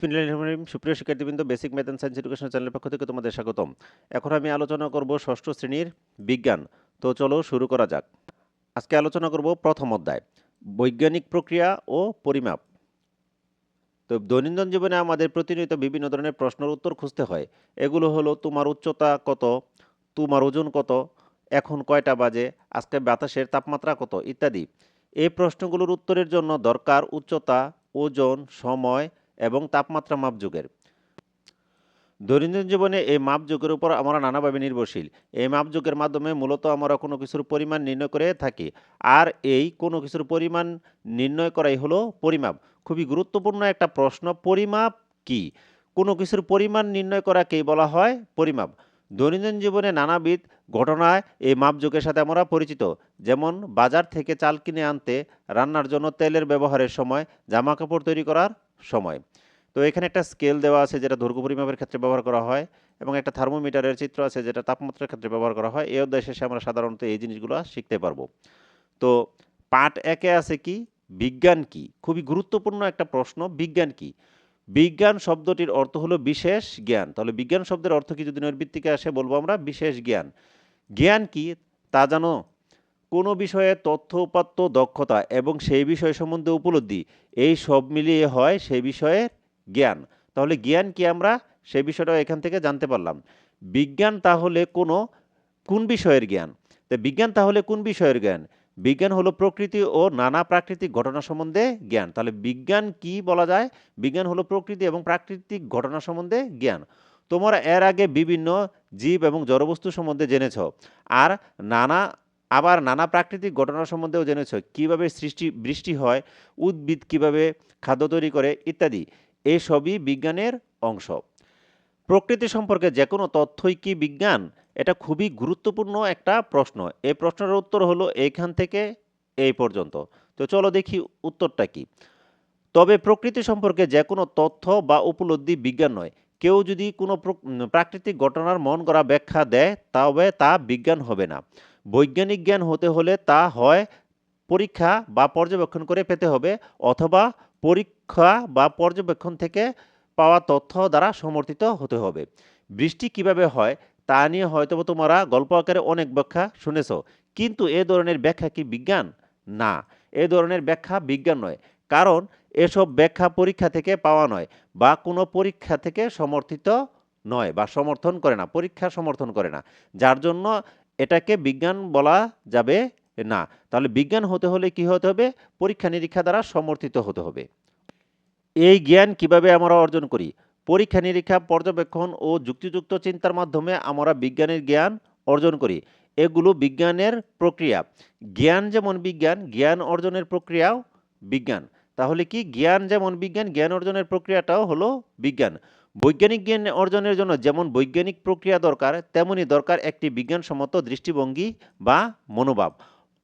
সুপ্রিয় শিক্ষার্থীবৃন্দ, basic math and science education চ্যানেলের পক্ষ থেকে তোমাদের স্বাগতম। এখন আমি আলোচনা করব ষষ্ঠ শ্রেণির বিজ্ঞান। তো চলো শুরু করা যাক। আজকে আলোচনা করব প্রথম অধ্যায়, বৈজ্ঞানিক প্রক্রিয়া ও পরিমাপ। তো দৈনন্দিন জীবনে আমাদের প্রতিনিয়ত বিভিন্ন ধরনের প্রশ্নের উত্তর খুঁজতে হয়। এগুলো হলো, তোমার উচ্চতা কত? তোমার ওজন কত? এখন কয়টা বাজে? আজকে বাতাসের তাপমাত্রা কত? ইত্যাদি। এই প্রশ্নগুলোর উত্তরের জন্য দরকার উচ্চতা, ওজন, সময় এবং তাপমাত্রা মাপযোগের। দৈনন্দিন জীবনে এই মাপযোগের উপর আমরা নানাভাবে নির্ভরশীল। এই মাপযোগের মাধ্যমে মূলত আমরা কোনো কিছুর পরিমাণ নির্ণয় করে থাকি। আর এই কোনো কিছুর পরিমাণ নির্ণয় করাই হলো পরিমাপ। খুবই গুরুত্বপূর্ণ একটা প্রশ্ন, পরিমাপ কি? কোনো কিছুর পরিমাণ নির্ণয় করাকেই বলা হয় পরিমাপ। দৈনন্দিন জীবনে নানাবিধ ঘটনায় এই মাপযোগের সাথে আমরা পরিচিত। যেমন বাজার থেকে চাল কিনে আনতে, রান্নার জন্য তেলের ব্যবহারের সময় জামা কাপড় তৈরি করার সময়। তো এখানে একটা স্কেল দেওয়া আছে যেটা দৈর্ঘ্য পরিমাপের ক্ষেত্রে ব্যবহার করা হয় এবং একটা থার্মোমিটারের চিত্র আছে যেটা তাপমাত্রার ক্ষেত্রে ব্যবহার করা হয়। এই অধ্যায় শেষে আমরা সাধারণত এই জিনিসগুলো শিখতে পারব। তো পার্ট একে আছে কি? বিজ্ঞান কি? খুবই গুরুত্বপূর্ণ একটা প্রশ্ন, বিজ্ঞান কি? বিজ্ঞান শব্দটির অর্থ হলো বিশেষ জ্ঞান। তাহলে বিজ্ঞান শব্দের অর্থ কি যদি নৈর্বৃত্তিকে আসে বলব আমরা, বিশেষ জ্ঞান। জ্ঞান কি? তা জানো? কোনো বিষয়ে তথ্য উপাত্ত, দক্ষতা এবং সেই বিষয় সম্বন্ধে উপলব্ধি, এই সব মিলিয়ে হয় সেই বিষয়ের জ্ঞান। তাহলে জ্ঞান কি আমরা? সেই বিষয়টা এখান থেকে জানতে পারলাম। বিজ্ঞান তাহলে কোনো, কোন বিষয়ের জ্ঞান? তো বিজ্ঞান তাহলে কোন বিষয়ের জ্ঞান? বিজ্ঞান হলো প্রকৃতি ও নানা প্রাকৃতিক ঘটনা সম্বন্ধে জ্ঞান। তাহলে বিজ্ঞান কি বলা যায়? বিজ্ঞান হলো প্রকৃতি এবং প্রাকৃতিক ঘটনা সম্বন্ধে জ্ঞান। তোমরা এর আগে বিভিন্ন জীব এবং জড়বস্তু সম্বন্ধে জেনেছ। আর নানা আবার নানা প্রাকৃতিক ঘটনা সম্বন্ধেও জেনেছ, কীভাবে সৃষ্টি, বৃষ্টি হয়, উদ্ভিদ কীভাবে খাদ্য তৈরি করে, ইত্যাদি। এই সবই বিজ্ঞানের অংশ। প্রকৃতি সম্পর্কে যে কোনো তথ্যই কি বিজ্ঞান? এটা খুবই গুরুত্বপূর্ণ একটা প্রশ্ন। এই প্রশ্নের উত্তর হলো এইখান থেকে এই পর্যন্ত। তো চলো দেখি উত্তরটা কি। তবে প্রকৃতি সম্পর্কে যে কোনো তথ্য বা উপলব্ধি বিজ্ঞান নয়। কেউ যদি কোনো প্রাকৃতিক ঘটনার মন করা ব্যাখ্যা দেয়, তবে তা বিজ্ঞান হবে না। বৈজ্ঞানিক জ্ঞান হতে হলে তা হয় পরীক্ষা বা পর্যবেক্ষণ করে পেতে হবে, অথবা পরীক্ষা বা পর্যবেক্ষণ থেকে পাওয়া তথ্য দ্বারা সমর্থিত হতে হবে। বৃষ্টি কীভাবে হয়, তা নিয়ে হয়তো তোমরা গল্প আকারে অনেক ব্যাখ্যা শুনেছ, কিন্তু এ ধরনের ব্যাখ্যা কি বিজ্ঞান? না, এ ধরনের ব্যাখ্যা বিজ্ঞান নয়। কারণ এসব ব্যাখ্যা পরীক্ষা থেকে পাওয়া নয় বা কোনো পরীক্ষা থেকে সমর্থিত নয় বা সমর্থন করে না, পরীক্ষা সমর্থন করে না। যার জন্য এটাকে বিজ্ঞান বলা যাবে না। তাহলে বিজ্ঞান হতে হলে কি হতে হবে? পরীক্ষা নিরীক্ষা দ্বারা সমর্থিত হতে হবে। এই জ্ঞান কীভাবে আমরা অর্জন করি? পরীক্ষা নিরীক্ষা, পর্যবেক্ষণ ও যুক্তিযুক্ত চিন্তার মাধ্যমে আমরা বিজ্ঞানের জ্ঞান অর্জন করি। এগুলো বিজ্ঞানের প্রক্রিয়া। জ্ঞান যেমন বিজ্ঞান, জ্ঞান অর্জনের প্রক্রিয়াও বিজ্ঞান। তাহলে কি জ্ঞান যেমন বিজ্ঞান, জ্ঞান অর্জনের প্রক্রিয়াটাও হলো বিজ্ঞান। বৈজ্ঞানিক জ্ঞান অর্জনের জন্য যেমন বৈজ্ঞানিক প্রক্রিয়া দরকার, তেমনি দরকার একটি বিজ্ঞানসম্মত দৃষ্টিভঙ্গি বা মনোভাব,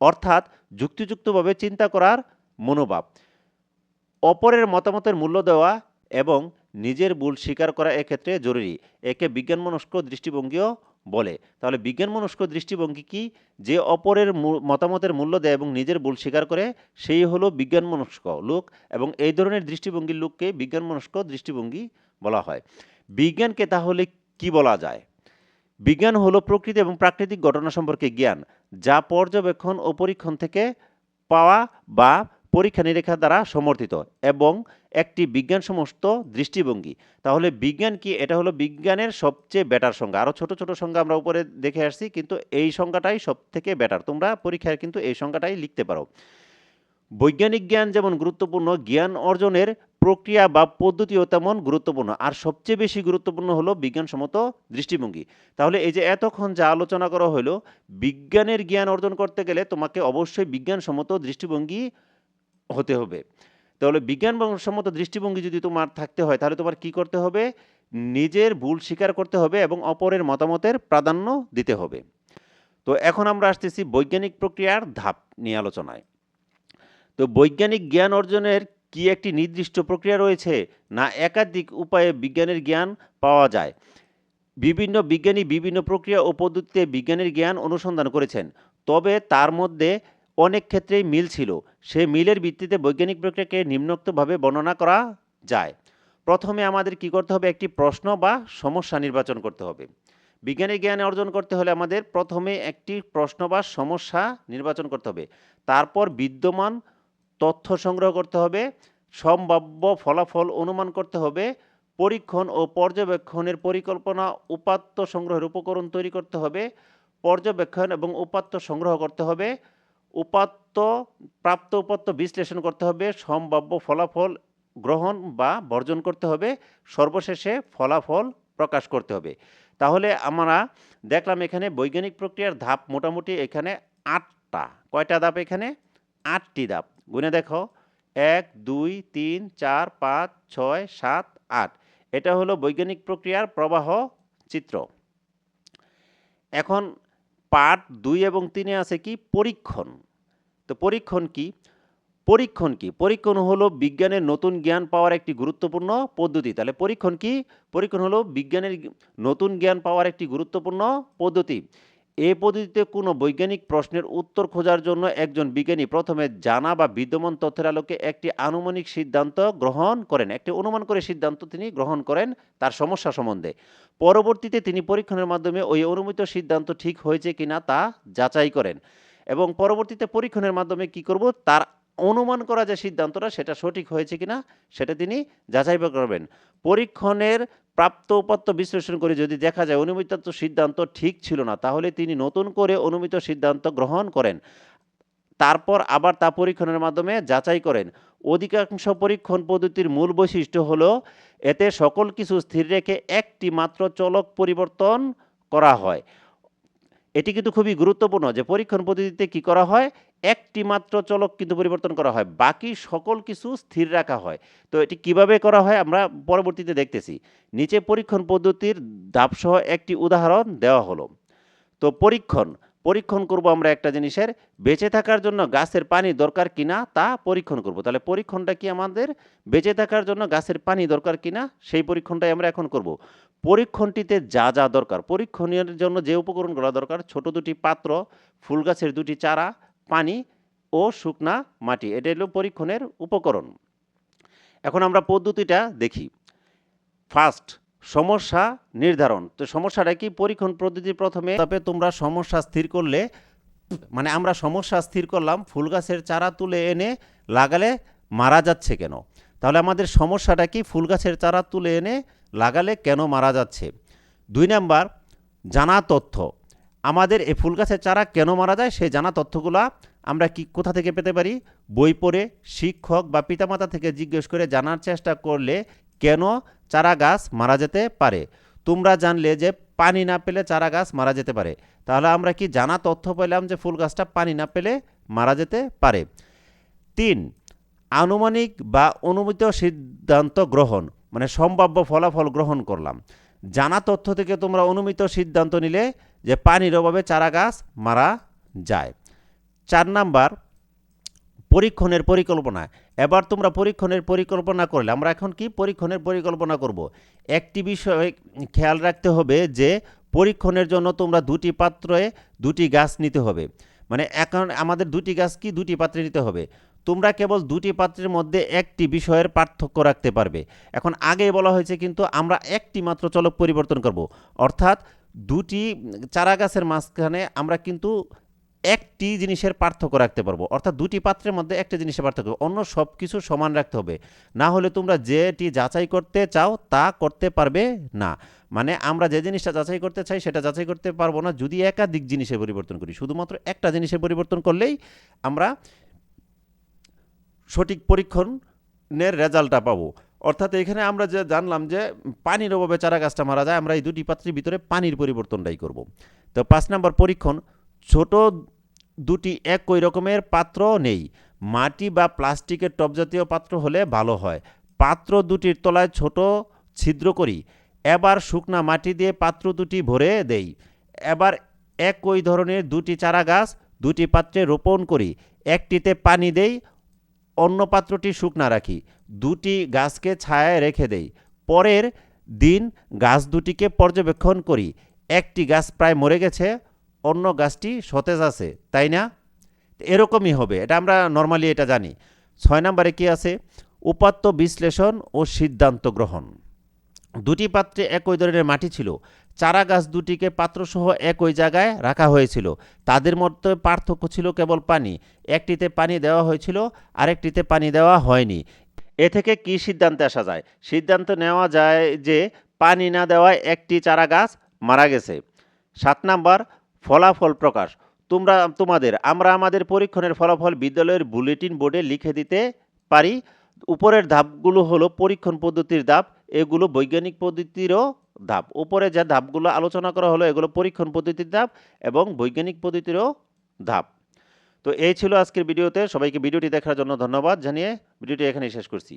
অর্থাৎ যুক্তিযুক্তভাবে চিন্তা করার মনোভাব। অপরের মতামতের মূল্য দেওয়া এবং নিজের ভুল স্বীকার করা এক্ষেত্রে জরুরি। একে বিজ্ঞানমনস্ক দৃষ্টিভঙ্গিও বলে। তাহলে বিজ্ঞানমনস্ক দৃষ্টিভঙ্গি কি? যে অপরের মতামতের মূল্য দেয় এবং নিজের ভুল স্বীকার করে, সেই হলো বিজ্ঞানমনস্ক লোক এবং এই ধরনের দৃষ্টিভঙ্গির লোককে বিজ্ঞানমনস্ক দৃষ্টিভঙ্গি বলা হয়। বিজ্ঞানকে তাহলে কি বলা যায়? বিজ্ঞান হলো প্রকৃতি এবং প্রাকৃতিক ঘটনা সম্পর্কে জ্ঞান, যা পর্যবেক্ষণ ও পরীক্ষণ থেকে পাওয়া বা পরীক্ষা নিরীক্ষা দ্বারা সমর্থিত এবং একটি বিজ্ঞান সমস্ত দৃষ্টিভঙ্গি। তাহলে বিজ্ঞান কি? এটা হলো বিজ্ঞানের সবচেয়ে বেটার সংজ্ঞা। আরও ছোট ছোট সংজ্ঞা আমরা উপরে দেখে আসছি, কিন্তু এই সংজ্ঞাটাই সব থেকে বেটার তোমরা পরীক্ষায় কিন্তু এই সংজ্ঞাটাই লিখতে পারো। বৈজ্ঞানিক জ্ঞান যেমন গুরুত্বপূর্ণ, জ্ঞান অর্জনের প্রক্রিয়া বা পদ্ধতিও তেমন গুরুত্বপূর্ণ। আর সবচেয়ে বেশি গুরুত্বপূর্ণ হলো বিজ্ঞানসম্মত দৃষ্টিভঙ্গি। তাহলে এই যে এতক্ষণ যা আলোচনা করা হলো, বিজ্ঞানের জ্ঞান অর্জন করতে গেলে তোমাকে অবশ্যই বিজ্ঞানসম্মত দৃষ্টিভঙ্গি হতে হবে। তাহলে বিজ্ঞানসম্মত দৃষ্টিভঙ্গি যদি তোমার থাকতে হয়, তাহলে তোমার কি করতে হবে? নিজের ভুল স্বীকার করতে হবে এবং অপরের মতামতের প্রাধান্য দিতে হবে। তো এখন আমরা আসতেছি বৈজ্ঞানিক প্রক্রিয়ার ধাপ নিয়ে আলোচনায়। তো বৈজ্ঞানিক জ্ঞান অর্জনের কি একটি নির্দিষ্ট প্রক্রিয়া রয়েছে, না একাধিক উপায়ে বিজ্ঞানের জ্ঞান পাওয়া যায়? বিভিন্ন বিজ্ঞানী বিভিন্ন প্রক্রিয়া ও পদ্ধতিতে বিজ্ঞানের জ্ঞান অনুসন্ধান করেছেন। তবে তার মধ্যে অনেক ক্ষেত্রেই মিল ছিল। সে মিলের ভিত্তিতে বৈজ্ঞানিক প্রক্রিয়াকে নিম্নোক্তভাবে বর্ণনা করা যায়। প্রথমে আমাদের কি করতে হবে? একটি প্রশ্ন বা সমস্যা নির্বাচন করতে হবে। বিজ্ঞানের জ্ঞান অর্জন করতে হলে আমাদের প্রথমে একটি প্রশ্ন বা সমস্যা নির্বাচন করতে হবে। তারপর বিদ্যমান তথ্য সংগ্রহ করতে হবে। সম্ভাব্য ফলাফল অনুমান করতে হবে। পরীক্ষণ ও পর্যবেক্ষণের পরিকল্পনা উপাত্ত সংগ্রহের উপকরণ তৈরি করতে হবে। পর্যবেক্ষণ এবং উপাত্ত সংগ্রহ করতে হবে। উপাত্ত, প্রাপ্ত উপাত্ত বিশ্লেষণ করতে হবে, সম্ভাব্য ফলাফল গ্রহণ বা বর্জন করতে হবে, সর্বশেষে ফলাফল প্রকাশ করতে হবে। তাহলে আমরা দেখলাম এখানে বৈজ্ঞানিক প্রক্রিয়ার ধাপ মোটামুটি এখানে আটটা। কয়টা ধাপ এখানে? আটটি ধাপ। গুনে দেখো। এক, দুই, তিন, চার, পাঁচ, ছয়, সাত, আট। এটা হলো বৈজ্ঞানিক প্রক্রিয়ার প্রবাহ চিত্র। এখন পার্ট দুই এবং তিনে আছে কি? পরীক্ষণ। তো পরীক্ষণ কি? পরীক্ষণ কি? পরীক্ষণ হলো বিজ্ঞানের নতুন জ্ঞান পাওয়ার একটি গুরুত্বপূর্ণ পদ্ধতি। তাহলে পরীক্ষণ কি? পরীক্ষণ হলো বিজ্ঞানের নতুন জ্ঞান পাওয়ার একটি গুরুত্বপূর্ণ পদ্ধতি। এই পদ্ধতিতে কোনো বৈজ্ঞানিক প্রশ্নের উত্তর খোঁজার জন্য একজন বিজ্ঞানী প্রথমে জানা বা বিদ্যমান তথ্যের আলোকে একটি আনুমানিক সিদ্ধান্ত গ্রহণ করেন। একটি অনুমান করে সিদ্ধান্ত তিনি গ্রহণ করেন তার সমস্যা সম্বন্ধে। পরবর্তীতে তিনি পরীক্ষণের মাধ্যমে ওই অনুমিত সিদ্ধান্ত ঠিক হয়েছে কিনা তা যাচাই করেন। এবং পরবর্তীতে পরীক্ষণের মাধ্যমে কি করব? তার অনুমান করা যে সিদ্ধান্তটা, সেটা সঠিক হয়েছে কিনা, সেটা তিনি যাচাই করবেন। পরীক্ষণের প্রাপ্ত উপাত্ত বিশ্লেষণ করে যদি দেখা যায় অনুমিত সিদ্ধান্ত ঠিক ছিল না, তাহলে তিনি নতুন করে অনুমিত সিদ্ধান্ত গ্রহণ করেন। তারপর আবার তা পরীক্ষণের মাধ্যমে যাচাই করেন। অধিকাংশ পরীক্ষণ পদ্ধতির মূল বৈশিষ্ট্য হল, এতে সকল কিছু স্থির রেখে একটি মাত্র চলক পরিবর্তন করা হয়। এটি কিন্তু খুবই গুরুত্বপূর্ণ যে পরীক্ষণ পদ্ধতিতে কি করা হয়? একটি মাত্র চলক কিন্তু পরিবর্তন করা হয়। বাকি সকল কিছু স্থির রাখা হয়। তো এটি কীভাবে করা হয় আমরা পরবর্তীতে দেখতেছি। নিচে পরীক্ষণ পদ্ধতির ধাপসহ একটি উদাহরণ দেওয়া হলো। তো পরীক্ষণ পরীক্ষণ করব আমরা একটা জিনিসের। বেঁচে থাকার জন্য গাছের পানি দরকার কিনা তা পরীক্ষণ করব। তাহলে পরীক্ষণটা কি আমাদের? বেঁচে থাকার জন্য গাছের পানি দরকার কিনা সেই পরীক্ষণটাই আমরা এখন করব। পরীক্ষণটিতে যা যা দরকার, পরীক্ষণের জন্য যে উপকরণগুলো দরকার, ছোট দুটি পাত্র, ফুল গাছের দুটি চারা, পানি ও শুকনা মাটি, এটা হলো পরীক্ষণের উপকরণ। এখন আমরা পদ্ধতিটা দেখি। ফার্স্ট সমস্যা নির্ধারণ। তো সমস্যাটা কি? পরীক্ষণ পদ্ধতি প্রথমে তবে তোমরা সমস্যা স্থির করলে মানে আমরা সমস্যা স্থির করলাম, ফুল গাছের চারা তুলে এনে লাগালে মারা যাচ্ছে কেন? তাহলে আমাদের সমস্যাটা কি? ফুল গাছের চারা তুলে এনে লাগালে কেন মারা যাচ্ছে? দুই নাম্বার, জানা তথ্য। আমাদের এই ফুল গাছের চারা কেন মারা যায়? সেই জানা তথ্যগুলো আমরা কি কোথা থেকে পেতে পারি? বই পড়ে শিক্ষক বা পিতামাতা থেকে জিজ্ঞেস করে জানার চেষ্টা করলে কেন চারা গাছ মারা যেতে পারে। তোমরা জানলে যে পানি না পেলে চারা গাছ মারা যেতে পারে। তাহলে আমরা কি জানা তথ্য পেলাম যে ফুল গাছটা পানি না পেলে মারা যেতে পারে? তিন, আনুমানিক বা অনুমিত সিদ্ধান্ত গ্রহণ মানে সম্ভাব্য ফলাফল গ্রহণ করলাম। জানা তথ্য থেকে তোমরা অনুমিত সিদ্ধান্ত নিলে যে পানির অভাবে চারা গাছ মারা যায়। চার নাম্বার পরীক্ষণের পরিকল্পনা। এবার তোমরা পরীক্ষণের পরিকল্পনা করলে, আমরা এখন কি পরীক্ষণের পরিকল্পনা করব? একটি বিষয়ে খেয়াল রাখতে হবে যে, পরীক্ষণের জন্য তোমরা দুটি পাত্রে দুটি গাছ নিতে হবে। মানে এখন আমাদের দুটি গাছ কি? দুটি পাত্রে নিতে হবে। তোমরা কেবল দুটি পাত্রের মধ্যে একটি বিষয়ের পার্থক্য রাখতে পারবে। এখন আগে বলা হয়েছে কিন্তু আমরা একটি মাত্র চলক পরিবর্তন করব। অর্থাৎ দুটি চারা গাছের মাঝখানে আমরা কিন্তু একটি জিনিসের পার্থক্য রাখতে পারব। অর্থাৎ দুটি পাত্রের মধ্যে একটা জিনিসের পার্থক্য। অন্য সব কিছু সমান রাখতে হবে। না হলে তোমরা যেটি যাচাই করতে চাও তা করতে পারবে না। মানে আমরা যে জিনিসটা যাচাই করতে চাই সেটা যাচাই করতে পারব না যদি একাধিক জিনিসের পরিবর্তন করি। শুধুমাত্র একটা জিনিসের পরিবর্তন করলেই আমরা সঠিক পরীক্ষণের রেজাল্টটা পাবো। অর্থাৎ এখানে আমরা যে জানলাম যে পানির অভাবে চারা গাছটা মারা যায়, আমরা এই দুটি পাত্রের ভিতরে পানির পরিবর্তনটাই করব। তো পাঁচ নম্বর পরীক্ষণ, ছোট দুটি একই রকমের পাত্র নেই। মাটি বা প্লাস্টিকের টব জাতীয় পাত্র হলে ভালো হয়। পাত্র দুটির তলায় ছোট ছিদ্র করি। এবার শুকনা মাটি দিয়ে পাত্র দুটি ভরে দেই। এবার একই ধরনের দুটি চারা গাছ দুটি পাত্রে রোপণ করি। একটিতে পানি দেই, অন্য পাত্রটি শুকনা রাখি। দুটি গাছকে ছায়ায় রেখে দেই। পরের দিন গাছ দুটিকে পর্যবেক্ষণ করি। একটি গাছ প্রায় মরে গেছে অন্য গাছটি সতেজ আছে, তাই না? এরকমই হবে, এটা আমরা নর্মালি এটা জানি। ছয় নম্বরে কি আছে? উপাত্ত বিশ্লেষণ ও সিদ্ধান্ত গ্রহণ। দুটি পাত্রে একই ধরনের মাটি ছিল। চারা গাছ দুটিকে পাত্রসহ একই জায়গায় রাখা হয়েছিল। তাদের মধ্যে পার্থক্য ছিল কেবল পানি। একটিতে পানি দেওয়া হয়েছিল, আরেকটিতে পানি দেওয়া হয়নি। এ থেকে কি সিদ্ধান্তে আসা যায়? সিদ্ধান্ত নেওয়া যায় যে পানি না দেওয়ায় একটি চারা গাছ মারা গেছে। সাত নাম্বার ফলাফল প্রকাশ। তোমরা, তোমাদের, আমরা আমাদের পরীক্ষণের ফলাফল বিদ্যালয়ের বুলেটিন বোর্ডে লিখে দিতে পারি। উপরের ধাপগুলো হলো পরীক্ষণ পদ্ধতির ধাপ, এগুলো বৈজ্ঞানিক পদ্ধতিরও ধাপ। উপরে যে ধাপগুলো আলোচনা করা হলো, এগুলো পরীক্ষণ পদ্ধতির ধাপ এবং বৈজ্ঞানিক পদ্ধতিরও ধাপ। তো এই ছিল আজকের ভিডিওতে। সবাইকে ভিডিওটি দেখার জন্য ধন্যবাদ জানিয়ে ভিডিওটি এখানেই শেষ করছি।